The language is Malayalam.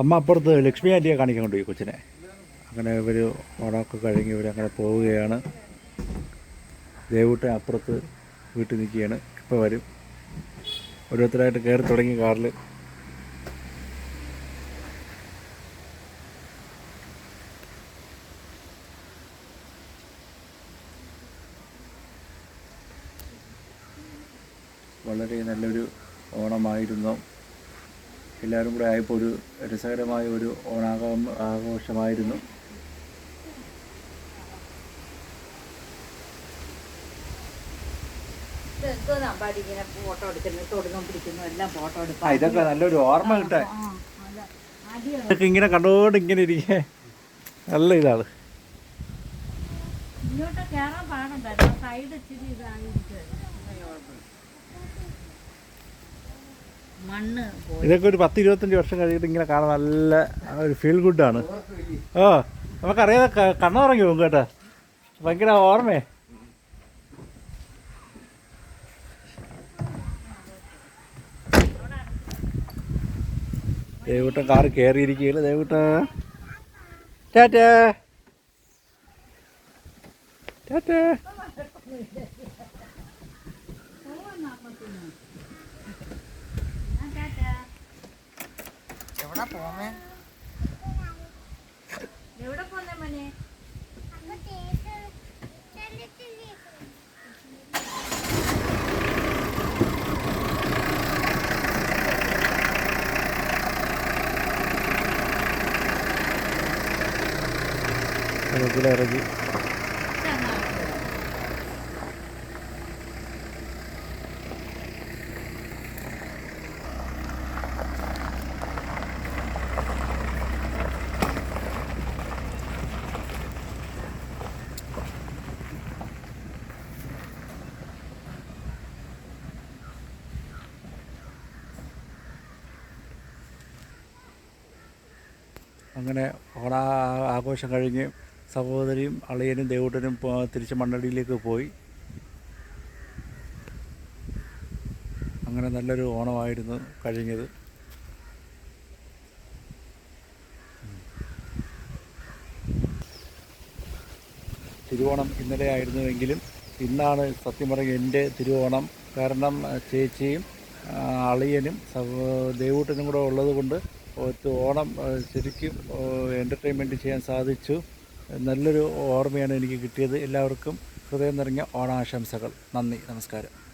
അമ്മ അപ്പുറത്ത് ലക്ഷ്മി ആന്റിയെ കാണിക്കാൻ കൊണ്ടുപോയി കൊച്ചിനെ. അങ്ങനെ ഇവർ ഓണമൊക്കെ കഴിഞ്ഞ് ഇവരങ്ങനെ പോവുകയാണ്. ദേവൂട്ടെ അപ്പുറത്ത് വീട്ടിൽ നിൽക്കുകയാണ്. ഇപ്പോൾ വരും. ഓരോരുത്തരായിട്ട് കയറി തുടങ്ങി കാറിൽ വളരെ നല്ലൊരു ഓണമായിരുന്നു. എല്ലാവരും കൂടെ ആയപ്പോൾ ഒരു രസകരമായ ഒരു ഓണാഘോ ആഘോഷമായിരുന്നു. ഫോട്ടോ എടുക്കുന്നു തൊടുന്നും പിടിക്കുന്നു എല്ലാം ഫോട്ടോ എടുക്കാം ഇതൊക്കെ നല്ലൊരു ഓർമ്മ കിട്ടാൻ. ഇതൊക്കെ ഇങ്ങനെ കണ്ടോണ്ട് ഇങ്ങനെ ഇരിക്കേ. നല്ല ഇതാണ്. ഇങ്ങോട്ട് കേറാൻ പാടുണ്ടായിരുന്നു സൈഡ് ഇച്ചിരി ഇതായിരിക്കും മണ്ണ് ഇതൊക്കെ ഒരു പത്ത് ഇരുപത്തഞ്ച് വർഷം കഴിഞ്ഞിട്ട് ഇങ്ങനെ കാണാൻ നല്ല ഒരു ഫീൽ ഗുഡാണ് ഓ നമുക്കറിയാതെ കണ്ണുറങ്ങി പോകും കേട്ടോ. ഭയങ്കര ഓർമ്മേ. ദേവൂട്ടൻ കാറ് കയറിയിരിക്കുകയല്ലേ ദേവൂട്ട. ടാറ്റ. ടാറ്റാ. എവിടെ പോമേ എവിടെ പോന്നെ മനെ? ഇറങ്ങി. അങ്ങനെ ഓണാ ആഘോഷം കഴിഞ്ഞ് സഹോദരിയും അളിയനും ദേവൂട്ടനും തിരിച്ച് മണ്ണടിയിലേക്ക് പോയി. അങ്ങനെ നല്ലൊരു ഓണമായിരുന്നു കഴിഞ്ഞത്. തിരുവോണം ഇന്നലെ ആയിരുന്നുവെങ്കിലും ഇന്നാണ് സത്യം പറഞ്ഞ എന്റെ തിരുവോണം. കാരണം ചേച്ചിയും അളിയനും ദേവൂട്ടനും കൂടെ ഉള്ളത് കൊണ്ട് ഓണം ശരിക്കും എന്റർടൈൻമെന്റ് ചെയ്യാൻ സാധിച്ചു. നല്ലൊരു ഓർമ്മയാണ് എനിക്ക് കിട്ടിയത്. എല്ലാവർക്കും ഹൃദയം നിറഞ്ഞ ഓണാശംസകൾ. നന്ദി. നമസ്കാരം.